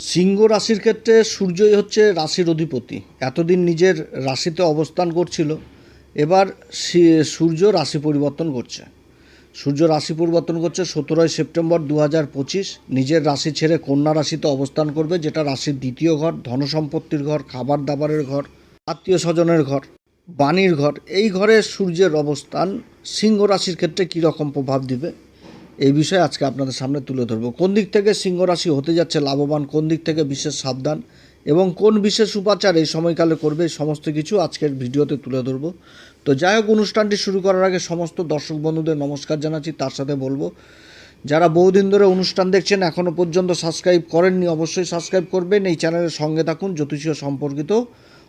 সিংহ রাশির ক্ষেত্রে সূর্যই হচ্ছে রাশির অধিপতি। এতদিন নিজের রাশিতে অবস্থান করছিল, এবার সূর্য রাশি পরিবর্তন করছে। সূর্য রাশি পরিবর্তন করছে সতেরোই সেপ্টেম্বর দু পঁচিশ। নিজের রাশি ছেড়ে কন্যা রাশিতে অবস্থান করবে, যেটা রাশির দ্বিতীয় ঘর, ধনসম্পত্তির ঘর খাবার দাবারের ঘর আত্মীয় স্বজনের ঘর, বাণীর ঘর। এই ঘরে সূর্যের অবস্থান সিংহ রাশির ক্ষেত্রে কীরকম প্রভাব দিবে? এই বিষয়ে আজকে আপনাদের সামনে তুলে ধরবো। কোন দিক থেকে সিংহ রাশি হতে যাচ্ছে লাভবান, কোন দিক থেকে বিশেষ সাবধান এবং কোন বিশেষ উপাচার এই সময়কালে করবে সমস্ত কিছু আজকের ভিডিওতে তুলে ধরবো। তো যাই হোক, অনুষ্ঠানটি শুরু করার আগে সমস্ত দর্শক বন্ধুদের নমস্কার জানাচ্ছি, তার সাথে বলব, যারা বহুদিন ধরে অনুষ্ঠান দেখছেন এখনও পর্যন্ত সাবস্ক্রাইব করেননি, অবশ্যই সাবস্ক্রাইব করবেন। এই চ্যানেলের সঙ্গে থাকুন, জ্যোতিষীয় সম্পর্কিত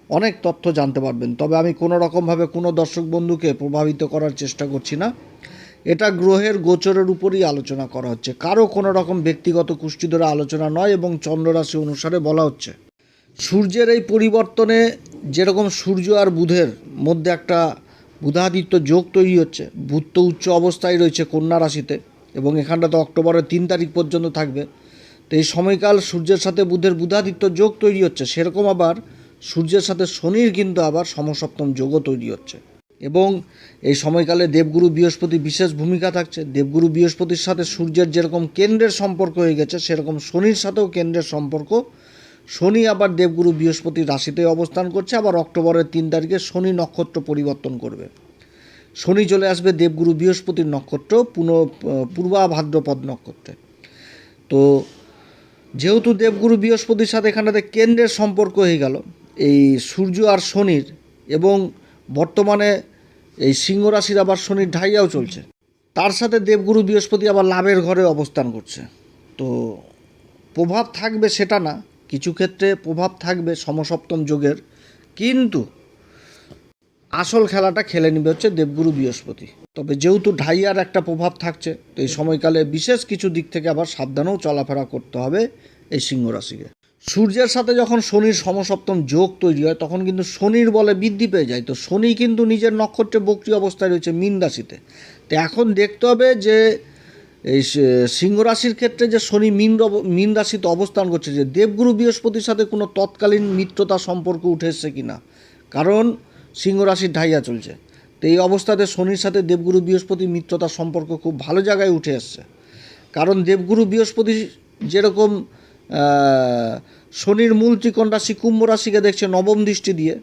অনেক তথ্য জানতে পারবেন। তবে আমি কোনো রকমভাবে কোনো দর্শক বন্ধুকে প্রভাবিত করার চেষ্টা করছি না। এটা গ্রহের গোচরের উপরই আলোচনা করা হচ্ছে। কারও কোনো রকম ব্যক্তিগত কুষ্টি ধরে আলোচনা নয় এবং চন্দ্ররাশি অনুসারে বলা হচ্ছে। সূর্যের এই পরিবর্তনে যেরকম সূর্য আর বুধের মধ্যে একটা বুধাদিত্য যোগ তৈরি হচ্ছে, বুধ তো উচ্চ অবস্থায় রয়েছে কন্যা রাশিতে এবং এখানটা তো অক্টোবরের তিন তারিখ পর্যন্ত থাকবে। তো এই সময়কাল সূর্যের সাথে বুধের বুধাদিত্য যোগ তৈরি হচ্ছে, সেরকম আবার সূর্যের সাথে শনির কিন্তু আবার সমসপ্তম যোগও তৈরি হচ্ছে। এবং এই সময়কালে দেবগুরু বৃহস্পতি বিশেষ ভূমিকা থাকছে। দেবগুরু বৃহস্পতির সাথে সূর্যের যেরকম কেন্দ্রের সম্পর্ক হয়ে গেছে, সেরকম শনির সাথেও কেন্দ্রের সম্পর্ক। শনি আবার দেবগুরু বৃহস্পতি রাশিতে অবস্থান করছে, আবার অক্টোবরের তিন তারিখে শনি নক্ষত্র পরিবর্তন করবে। শনি চলে আসবে দেবগুরু বৃহস্পতির নক্ষত্র, পুনঃ পূর্বাভাদ্রপদ নক্ষত্রে। তো যেহেতু দেবগুরু বৃহস্পতির সাথে এখানটাতে কেন্দ্রের সম্পর্ক হয়ে গেল, এই সূর্য আর শনির এবং বর্তমানে এই সিংহ রাশির আবার শনির ঢাইয়াও চলছে। তার সাথে দেবগুরু বৃহস্পতি আবার লাভের ঘরে অবস্থান করছে। তো প্রভাব থাকবে সেটা না, কিছু ক্ষেত্রে প্রভাব থাকবে সমসপ্তম যোগের, কিন্তু আসল খেলাটা খেলে নেবে হচ্ছে দেবগুরু বৃহস্পতি। তবে যেহেতু ঢাইয়ার একটা প্রভাব থাকছে, তো এই সময়কালে বিশেষ কিছু দিক থেকে আবার সাবধানেও চলাফেরা করতে হবে এই সিংহ রাশিকে। সূর্যের সাথে যখন শনির সমসপ্তম যোগ তৈরি হয়, তখন কিন্তু শনির বলে বৃদ্ধি পেয়ে যায়। তো শনি কিন্তু নিজের নক্ষত্রে বক্রি অবস্থায় রয়েছে মীন রাশিতে। তো এখন দেখতে হবে যে, এই সিংহ রাশির ক্ষেত্রে যে শনি মীন মীন রাশিতে অবস্থান করছে, যে দেবগুরু বৃহস্পতির সাথে কোনো তৎকালীন মিত্রতা সম্পর্ক উঠে এসছে কি না কারণ সিংহ রাশির ঢাইয়া চলছে। তো এই অবস্থাতে শনির সাথে দেবগুরু বৃহস্পতি মিত্রতা সম্পর্ক খুব ভালো জায়গায় উঠে এসছে। কারণ দেবগুরু বৃহস্পতি যেরকম শনির মূল ত্রিকোণ রাশি কুম্ভ রাশিকে দেখছে নবম দৃষ্টি দিয়ে।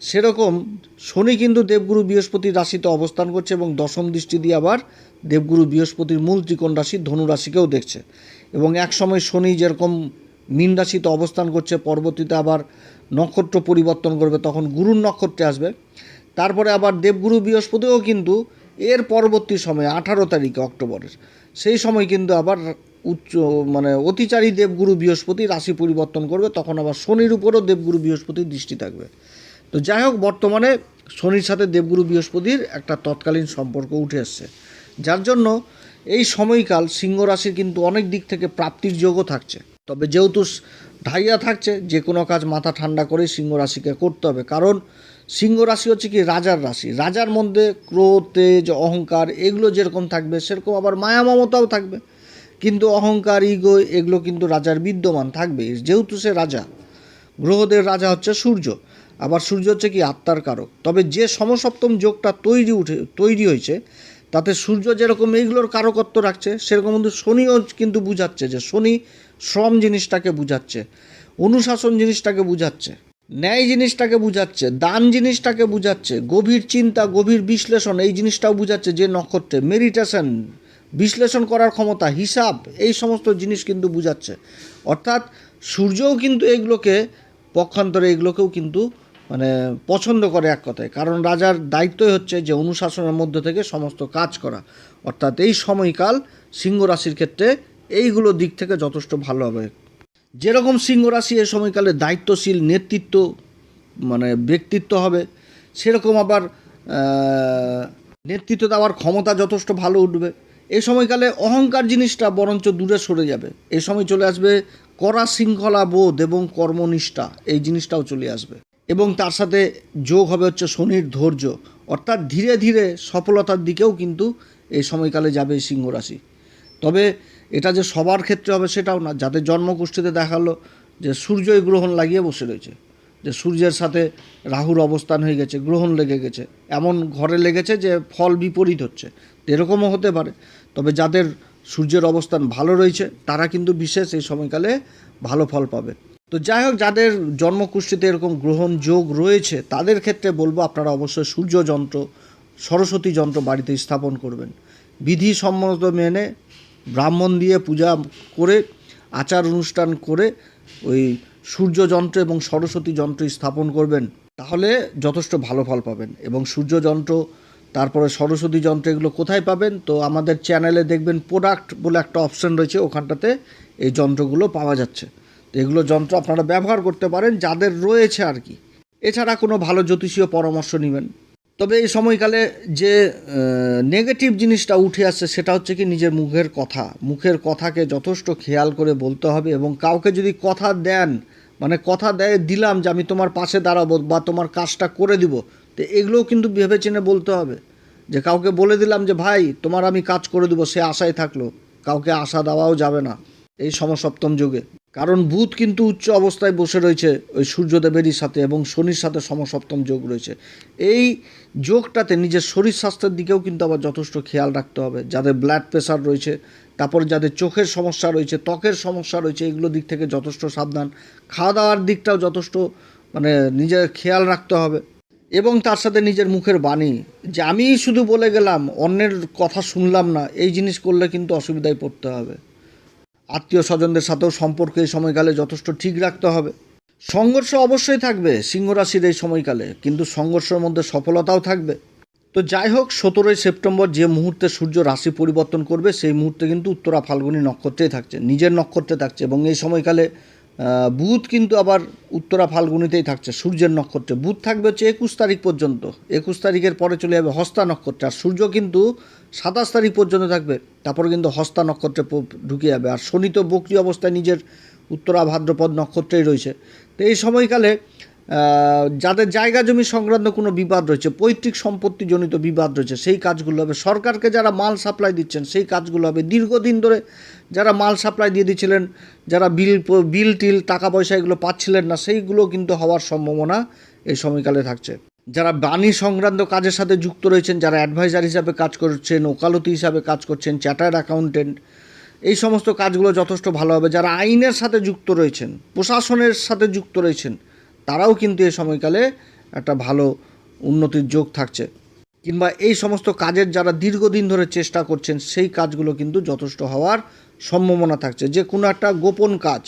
সেরকম শনি কিন্তু দেবগুরু বৃহস্পতির রাশিতে অবস্থান করছে এবং দশম দৃষ্টি দিয়ে আবার দেবগুরু বৃহস্পতির মূল ত্রিকোণ রাশি ধনু রাশিকেও দেখছে। এবং এক সময় শনি যেরকম মীন রাশিতে অবস্থান করছে, পরবর্তীতে আবার নক্ষত্র পরিবর্তন করবে, তখন গুরুর নক্ষত্রে আসবে। তারপরে আবার দেবগুরু বৃহস্পতিও কিন্তু এর পরবর্তী সময়ে আঠারো তারিখে অক্টোবরের। সেই সময় কিন্তু আবার উচ্চ মানে অতিচারী দেবগুরু বৃহস্পতি রাশি পরিবর্তন করবে, তখন আবার শনির উপরও দেবগুরু বৃহস্পতির দৃষ্টি থাকবে। তো যাই হোক, বর্তমানে শনির সাথে দেবগুরু বৃহস্পতির একটা তৎকালীন সম্পর্ক উঠে এসছে। যার জন্য এই সময়কাল সিংহ রাশির কিন্তু অনেক দিক থেকে প্রাপ্তির যোগও থাকছে। তবে যেহেতু ঢাইয়া থাকছে, যে কোনো কাজ মাথা ঠান্ডা করে সিংহ রাশিকে করতে হবে। কারণ সিংহ রাশি হচ্ছে কি রাজার রাশি। রাজার মধ্যে ক্রোধ, তেজ, অহংকার এগুলো যেরকম থাকবে, সেরকম আবার মায়া মমতাও থাকবে। কিন্তু অহংকার, ইগো এগুলো কিন্তু রাজার বিদ্যমান থাকবে, যেহেতু সে রাজা। গ্রহদের রাজা হচ্ছে সূর্য, আবার সূর্য হচ্ছে কি আত্মার কারক। তবে যে সমসপ্তম যোগটা তৈরি উঠে, তৈরি হয়েছে, তাতে সূর্য যেরকম এইগুলোর কারকত্ব রাখছে, সেরকম কিন্তু শনিও কিন্তু বুঝাচ্ছে যে শনি শ্রম জিনিসটাকে বুঝাচ্ছে, অনুশাসন জিনিসটাকে বুঝাচ্ছে, ন্যায় জিনিসটাকে বুঝাচ্ছে, দান জিনিসটাকে বুঝাচ্ছে, গভীর চিন্তা, গভীর বিশ্লেষণ এই জিনিসটাও বুঝাচ্ছে যে নক্ষত্রে মেডিটেশন বিশ্লেষণ করার ক্ষমতা, হিসাব, এই সমস্ত জিনিস কিন্তু বুঝাচ্ছে। অর্থাৎ সূর্যও কিন্তু এগুলোকে, পক্ষান্তরে এগুলোকেও কিন্তু মানে পছন্দ করে এক কথায়। কারণ রাজার দায়িত্বই হচ্ছে যে অনুশাসনের মধ্যে থেকে সমস্ত কাজ করা। অর্থাৎ এই সময়কাল সিংহ রাশির ক্ষেত্রে এইগুলো দিক থেকে যথেষ্ট ভালো হবে। যেরকম সিংহ রাশি এই সময়কালে দায়িত্বশীল, নেতৃত্ব মানে ব্যক্তিত্ব হবে, সেরকম আবার নেতৃত্ব দেওয়ার ক্ষমতা যথেষ্ট ভালো উঠবে। এই সময়কালে অহংকার জিনিসটা বরঞ্চ দূরে সরে যাবে। এই সময় চলে আসবে কড়া শৃঙ্খলা বোধ এবং কর্মনিষ্ঠা, এই জিনিসটাও চলে আসবে। এবং তার সাথে যোগ হবে হচ্ছে শনির ধৈর্য। অর্থাৎ ধীরে ধীরে সফলতার দিকেও কিন্তু এই সময়কালে যাবে এই সিংহ তবে এটা যে সবার ক্ষেত্রে হবে সেটাও না। যাদের জন্মকুষ্ঠিতে দেখাল যে সূর্যই গ্রহণ লাগিয়ে বসে রয়েছে, যে সূর্যের সাথে রাহুর অবস্থান হয়ে গেছে, গ্রহণ লেগে গেছে, এমন ঘরে লেগেছে যে ফল বিপরীত হচ্ছে। এরকমও হতে পারে। তবে যাদের সূর্যের অবস্থান ভালো রয়েছে, তারা কিন্তু বিশেষ এই সময়কালে ভালো ফল পাবে। তো যাই হোক, যাদের জন্মকুষ্ঠিতে এরকম গ্রহণ যোগ রয়েছে, তাদের ক্ষেত্রে বলব আপনারা অবশ্যই সূর্য যন্ত্র, সরস্বতী যন্ত্র বাড়িতে স্থাপন করবেন। বিধি সম্মত মেনে ব্রাহ্মণ দিয়ে পূজা করে, আচার অনুষ্ঠান করে ওই সূর্য যন্ত্র এবং সরস্বতী যন্ত্র স্থাপন করবেন, তাহলে যথেষ্ট ভালো ফল পাবেন এবং সূর্য যন্ত্র তারপরে সরস্বতী যন্ত্র এগুলো কোথায় পাবেন? তো আমাদের চ্যানেলে দেখবেন প্রোডাক্ট বলে একটা অপশন রয়েছে, ওখানটাতে এই যন্ত্রগুলো পাওয়া যাচ্ছে। তো এগুলো যন্ত্র আপনারা ব্যবহার করতে পারেন, যাদের রয়েছে আর কি। এছাড়া কোনো ভালো জ্যোতিষীয় পরামর্শ নেবেন। তবে এই সময়কালে যে নেগেটিভ জিনিসটা উঠে আসছে, সেটা হচ্ছে কি নিজের মুখের কথা। মুখের কথাকে যথেষ্ট খেয়াল করে বলতে হবে এবং কাউকে যদি কথা দেন মানে কথা দেয় দিলাম যে আমি তোমার পাশে দাঁড়াবো বা তোমার কাজটা করে দিব তো এগুলোও কিন্তু ভেবেচিনে বলতে হবে। যে কাউকে বলে দিলাম যে, ভাই, তোমার আমি কাজ করে দেবো, সে আশায় থাকল। কাউকে আশা দেওয়াও যাবে না। এই সমসপ্তম যুগে। কারণ বুধ কিন্তু উচ্চ অবস্থায় বসে রয়েছে ওই সূর্যদেবেরই সাথে এবং শনির সাথে সমসপ্তম যোগ রয়েছে। এই যোগটাতে নিজের শরীর স্বাস্থ্যের দিকেও কিন্তু আবার যথেষ্ট খেয়াল রাখতে হবে। যাদের ব্লাড প্রেশার রয়েছে, তারপর যাদের চোখের সমস্যা রয়েছে, ত্বকের সমস্যা রয়েছে, এগুলো দিক থেকে যথেষ্ট সাবধান। খাওয়া দাওয়ার দিকটাও যথেষ্ট মানে নিজের খেয়াল রাখতে হবে। এবং তার সাথে নিজের মুখের বাণী যে আমি শুধু বলে গেলাম, অন্যের কথা শুনলাম না, এই জিনিস করলে কিন্তু অসুবিধায় পড়তে হবে। আত্মীয় স্বজনদের সাথেও সম্পর্ক এই সময়কালে যথেষ্ট ঠিক রাখতে হবে। সংঘর্ষ অবশ্যই থাকবে সিংহ রাশির এই সময়কালে, কিন্তু সংঘর্ষের মধ্যে সফলতাও থাকবে। তো যাই হোক, সতেরোই সেপ্টেম্বর যে মুহূর্তে সূর্য রাশি পরিবর্তন করবে, সেই মুহূর্তে কিন্তু উত্তরা ফাল্গুনী নক্ষত্রেই থাকছে, নিজের নক্ষত্রে থাকছে এবং এই সময়কালে বুধ কিন্তু আবার উত্তরা ফাল্গুনিতেই থাকছে, সূর্যের নক্ষত্রে। বুধ থাকবে হচ্ছে একুশ তারিখ পর্যন্ত। একুশ তারিখের পরে চলে যাবে হস্তা নক্ষত্রে। আর সূর্য কিন্তু সাতাশ তারিখ পর্যন্ত থাকবে। তারপর কিন্তু হস্তা নক্ষত্রে ঢুকে যাবে। আর শনি তো বক্রি অবস্থায় নিজের উত্তরা ভাদ্রপদ নক্ষত্রেই রয়েছে। তো এই সময়কালে যাদের জায়গা জমি সংক্রান্ত কোনো বিবাদ রয়েছে, পৈতৃক সম্পত্তিজনিত বিবাদ রয়েছে, সেই কাজগুলো হবে। সরকারকে যারা মাল সাপ্লাই দিচ্ছেন, সেই কাজগুলো হবে। দীর্ঘদিন ধরে যারা মাল সাপ্লাই দিয়ে দিচ্ছিলেন, যারা বিল বিল, টিল, টাকা পয়সা এগুলো পাচ্ছিলেন না, সেইগুলো কিন্তু হওয়ার সম্ভাবনা এই সময়কালে থাকছে। যারা বাণী সংক্রান্ত কাজের সাথে যুক্ত রয়েছেন, যারা অ্যাডভাইজার হিসাবে কাজ করছেন, ওকালতি হিসাবে কাজ করছেন চ্যাটার্ড অ্যাকাউন্টেন্ট, এই সমস্ত কাজগুলো যথেষ্ট ভালো হবে। যারা আইনের সাথে যুক্ত রয়েছেন, প্রশাসনের সাথে যুক্ত রয়েছেন তারাও কিন্তু এই সময়কালে একটা ভালো উন্নতির যোগ থাকছে। কিংবা এই সমস্ত কাজের যারা দীর্ঘদিন ধরে চেষ্টা করছেন, সেই কাজগুলো কিন্তু যথেষ্ট হওয়ার সম্ভাবনা থাকছে। যে কোনো একটা গোপন কাজ,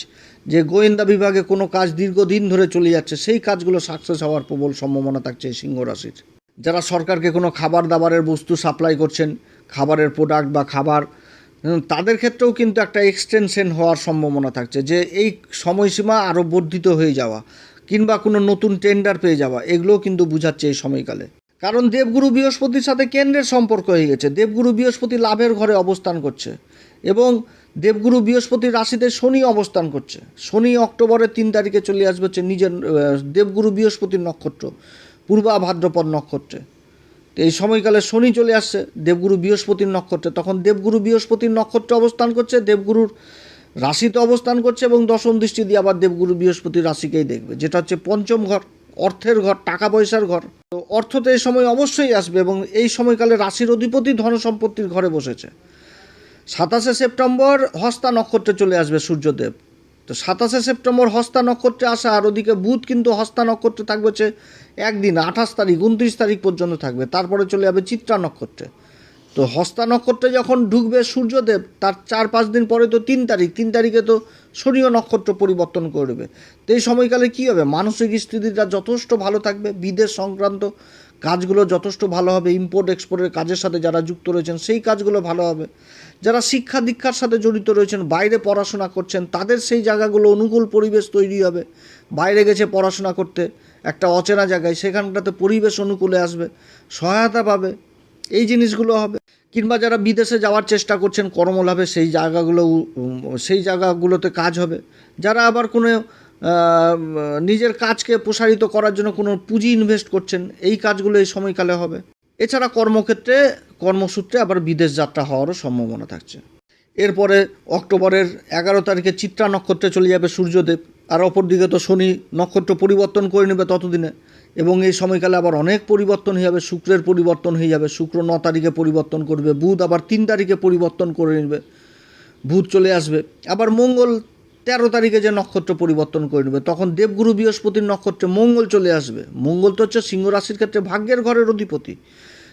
যে গোয়েন্দা বিভাগে কোনো কাজ দীর্ঘদিন ধরে চলে যাচ্ছে, সেই কাজগুলো সাকসেস হওয়ার প্রবল সম্ভাবনা থাকছে সিংহ রাশির। যারা সরকারকে কোনো খাবার দাবারের বস্তু সাপ্লাই করছেন, খাবারের প্রোডাক্ট বা খাবার তাদের ক্ষেত্রেও কিন্তু একটা এক্সটেনশন হওয়ার সম্ভাবনা থাকছে। যে এই সময়সীমা আরও বর্ধিত হয়ে যাওয়া কিংবা কোনো নতুন টেন্ডার পেয়ে যাওয়া, এগুলোও কিন্তু বুঝাচ্ছে এই সময়কালে। কারণ দেবগুরু বৃহস্পতির সাথে কেন্দ্রের সম্পর্ক হয়ে গেছে। দেবগুরু বৃহস্পতি লাভের ঘরে অবস্থান করছে এবং দেবগুরু বৃহস্পতির রাশিতে শনি অবস্থান করছে। শনি অক্টোবরের তিন তারিখে চলে আসবে হচ্ছে নিজের দেবগুরু বৃহস্পতির নক্ষত্র, পূর্বা ভাদ্রপদ নক্ষত্রে। তো এই সময়কালে শনি চলে আসছে, দেবগুরু বৃহস্পতির নক্ষত্রে। তখন দেবগুরু বৃহস্পতির নক্ষত্রে অবস্থান করছে, দেবগুরুর রাশিতে অবস্থান করছে এবং দশম দৃষ্টি দিয়ে আবার দেবগুরু বৃহস্পতি রাশিকেই দেখবে। যেটা হচ্ছে পঞ্চম ঘর, অর্থের ঘর টাকা পয়সার ঘর। তো অর্থ তো এই সময় অবশ্যই আসবে এবং এই সময়কালে রাশির অধিপতি ধন সম্পত্তির ঘরে বসেছে। সাতাশে সেপ্টেম্বর হস্তা নক্ষত্রে চলে আসবে সূর্যদেব। তো সাতাশে সেপ্টেম্বর হস্তা নক্ষত্রে আসা, আর ওদিকে বুধ কিন্তু হস্তা নক্ষত্রে থাকবে হচ্ছে একদিন, আঠাশ তারিখ, উনত্রিশ তারিখ পর্যন্ত থাকবে। তারপরে চলে যাবে চিত্রা নক্ষত্রে। তো হস্তা নক্ষত্রে যখন ঢুকবে সূর্যদেব, তার চার পাঁচ দিন পরে তো তিন তারিখ, তিন তারিখে তো শনিও নক্ষত্র পরিবর্তন করবে। তো এই সময়কালে কী হবে? মানসিক স্থিতিটা যথেষ্ট ভালো থাকবে, বিদেশ সংক্রান্ত কাজগুলো যথেষ্ট ভালো হবে ইম্পোর্ট এক্সপোর্টের কাজের সাথে যারা যুক্ত রয়েছেন, সেই কাজগুলো ভালো হবে। যারা শিক্ষা দীক্ষার সাথে জড়িত রয়েছেন, বাইরে পড়াশোনা করছেন, তাদের সেই জায়গাগুলো অনুকূল পরিবেশ তৈরি হবে। বাইরে গেছে পড়াশোনা করতে, একটা অচেনা জায়গায়, সেখানটাতে পরিবেশ অনুকূলে আসবে, সহায়তা পাবে, এই জিনিসগুলো হবে। কিংবা যারা বিদেশে যাওয়ার চেষ্টা করছেন কর্মলাভে সেই জায়গাগুলো সেই জায়গাগুলোতে কাজ হবে। যারা আবার কোনো নিজের কাজকে প্রসারিত করার জন্য কোনো পুঁজি ইনভেস্ট করছেন, এই কাজগুলো এই সময়কালে হবে। এছাড়া কর্মক্ষেত্রে, কর্মসূত্রে আবার বিদেশ যাত্রা হওয়ারও সম্ভাবনা থাকছে। এরপরে অক্টোবরের এগারো তারিখে চিত্রা নক্ষত্রে চলে যাবে সূর্যদেব। আর অপরদিকে তো শনি নক্ষত্র পরিবর্তন করে নেবে ততদিনে। এবং এই সময়কালে আবার অনেক পরিবর্তন হয়ে যাবে, শুক্রের পরিবর্তন হয়ে যাবে, শুক্র ন তারিখে পরিবর্তন করবে, বুধ আবার তিন তারিখে পরিবর্তন করে নেবে, বুধ চলে আসবে। আবার মঙ্গল তেরো তারিখে যে নক্ষত্র পরিবর্তন করে নেবে, তখন দেবগুরু বৃহস্পতির নক্ষত্রে মঙ্গল চলে আসবে। মঙ্গল তো হচ্ছে সিংহ রাশির ক্ষেত্রে ভাগ্যের ঘরের অধিপতি,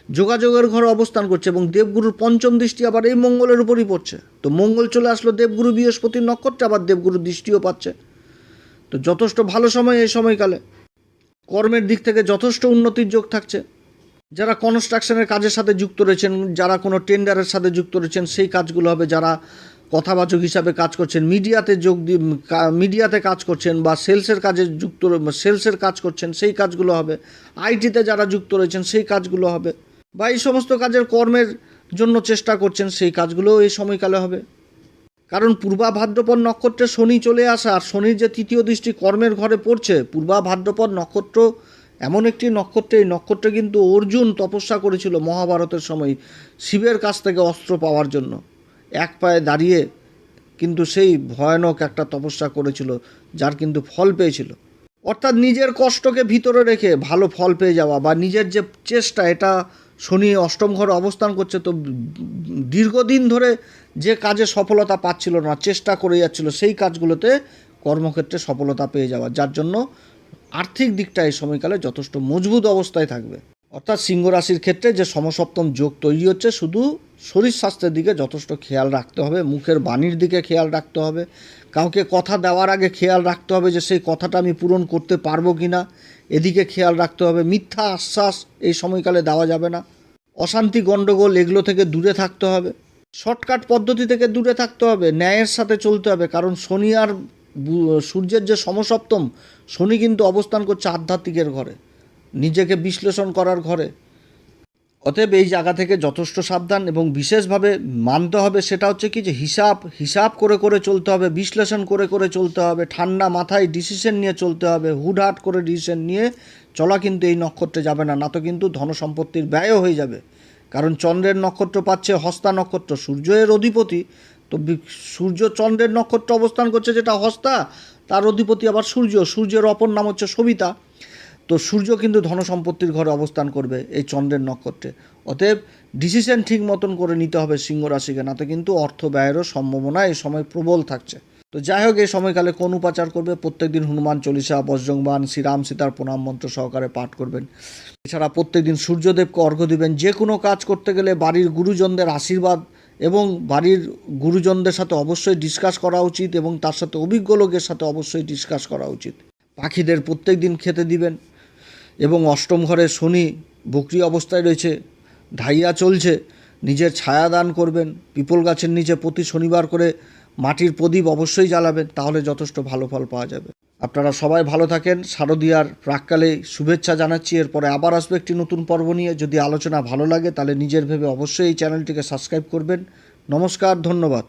যোগাযোগের ঘরে অবস্থান করছে এবং দেবগুরুর পঞ্চম দৃষ্টি আবার এই মঙ্গলের উপরই পড়ছে। তো মঙ্গল চলে আসলো দেবগুরু বৃহস্পতির নক্ষত্রে, আবার দেবগুরুর দৃষ্টিও পাচ্ছে। তো যথেষ্ট ভালো সময় এই সময়কালে। কর্মের দিক থেকে যথেষ্ট উন্নতির যোগ থাকছে। যারা কনস্ট্রাকশনের কাজের সাথে যুক্ত রয়েছেন, যারা কোনো টেন্ডারের সাথে যুক্ত রয়েছেন, সেই কাজগুলো হবে যারা কথাবাচক হিসাবে কাজ করছেন মিডিয়াতে যোগ দিয়ে মিডিয়াতে কাজ করছেন বা সেলসের কাজে যুক্ত সেলসের কাজ করছেন, সেই কাজগুলো হবে। আইটিতে যারা যুক্ত রয়েছেন, সেই কাজগুলো হবে। বা এই সমস্ত কাজের কর্মের জন্য চেষ্টা করছেন, সেই কাজগুলোও এই সময়কালে হবে। কারণ পূর্বা ভাদ্রপদ নক্ষত্রে শনি চলে আসা আর শনির যে তৃতীয় দৃষ্টি কর্মের ঘরে পড়ছে, পূর্বা ভাদ্রপদ নক্ষত্র এমন একটি নক্ষত্রে, এই নক্ষত্রে কিন্তু অর্জুন তপস্যা করেছিল মহাভারতের সময় শিবের কাছ থেকে অস্ত্র পাওয়ার জন্য। এক পায়ে দাঁড়িয়ে কিন্তু সেই ভয়ানক একটা তপস্যা করেছিল, যার কিন্তু ফল পেয়েছিল। অর্থাৎ নিজের কষ্টকে ভিতরে রেখে ভালো ফল পেয়ে যাওয়া বা নিজের যে চেষ্টা, এটা শনি অষ্টম ঘরে অবস্থান করছে, তো দীর্ঘদিন ধরে যে কাজে সফলতা পাচ্ছিল না, চেষ্টা করে যাচ্ছিল, সেই কাজগুলোতে কর্মক্ষেত্রে সফলতা পেয়ে যাওয়া। যার জন্য আর্থিক দিকটা এই সময়কালে যথেষ্ট মজবুত অবস্থায় থাকবে। অর্থাৎ সিংহ রাশির ক্ষেত্রে যে সমসপ্তম যোগ তৈরি হচ্ছে, শুধু শরীর স্বাস্থ্যের দিকে যথেষ্ট খেয়াল রাখতে হবে, মুখের বাণীর দিকে খেয়াল রাখতে হবে, কাউকে কথা দেওয়ার আগে খেয়াল রাখতে হবে যে সেই কথাটা আমি পূরণ করতে পারব কি না এদিকে খেয়াল রাখতে হবে, মিথ্যা আশ্বাস এই সময়কালে দেওয়া যাবে না, অশান্তি গণ্ডগোল এগুলো থেকে দূরে থাকতে হবে, শর্টকাট পদ্ধতি থেকে দূরে থাকতে হবে, ন্যায়ের সাথে চলতে হবে, কারণ শনি আর সূর্যের যে সমসপ্তম, শনি কিন্তু অবস্থান করছে আধ্যাত্মিকের ঘরে। নিজেকে বিশ্লেষণ করার ঘরে। অতএব এই জায়গা থেকে যথেষ্ট সাবধান এবং বিশেষভাবে মানতে হবে সেটা হচ্ছে কি যে হিসাব হিসাব করে করে চলতে হবে, বিশ্লেষণ করে করে চলতে হবে, ঠান্ডা মাথায় ডিসিশন নিয়ে চলতে হবে, হুটহাট করে ডিসিশন নিয়ে চলা কিন্তু এই নক্ষত্রে যাবে না না তো কিন্তু ধনসম্পত্তির ব্যয়ও হয়ে যাবে। কারণ চন্দ্রের নক্ষত্র পাচ্ছে হস্তা নক্ষত্র, সূর্যের অধিপতি। তো সূর্য চন্দ্রের নক্ষত্র অবস্থান করছে যেটা হস্তা, তার অধিপতি আবার সূর্য, সূর্যের অপর নাম হচ্ছে সবিতা। তো সূর্য কিন্তু ধনসম্পত্তির ঘরে অবস্থান করবে এই চন্দ্রের নক্ষত্রে। অতএব ডিসিশন ঠিক মতন করে নিতে হবে সিংহ রাশিকে না তো কিন্তু অর্থ ব্যয়েরও সম্ভাবনা এই সময় প্রবল থাকছে। তো যাই হোক, এই সময়কালে কোন উপাচার করবে? প্রত্যেকদিন হনুমান চল্লিশা বজ্রংবান শ্রীরাম, সীতার প্রণাম মন্ত্র সহকারে পাঠ করবেন। এছাড়া প্রত্যেকদিন সূর্যদেবকে অর্ঘ্য দিবেন। যে কোনো কাজ করতে গেলে বাড়ির গুরুজনদের আশীর্বাদ এবং বাড়ির গুরুজনদের সাথে অবশ্যই ডিসকাস করা উচিত এবং তার সাথে অভিজ্ঞ লোকের সাথে অবশ্যই ডিসকাস করা উচিত। পাখিদের প্রত্যেক দিন খেতে দিবেন। এবং অষ্টম ঘরে শনি বকরি অবস্থায় রয়েছে, ঢাইয়া চলছে, নিজের ছায়া দান করবেন, পিপল গাছের নিচে প্রতি শনিবার করে মাটির প্রদীপ অবশ্যই জ্বালাবেন, তাহলে যথেষ্ট ভালো ফল পাওয়া যাবে। আপনারা সবাই ভালো থাকেন, শারদীয়ার প্রাককালে শুভেচ্ছা জানাচ্ছি, এরপরে আবার আসবে একটি নতুন পর্ব নিয়ে। যদি আলোচনা ভালো লাগে, তাহলে নিজের ভেবে অবশ্যই এই চ্যানেলটিকে সাবস্ক্রাইব করবেন। নমস্কার, ধন্যবাদ।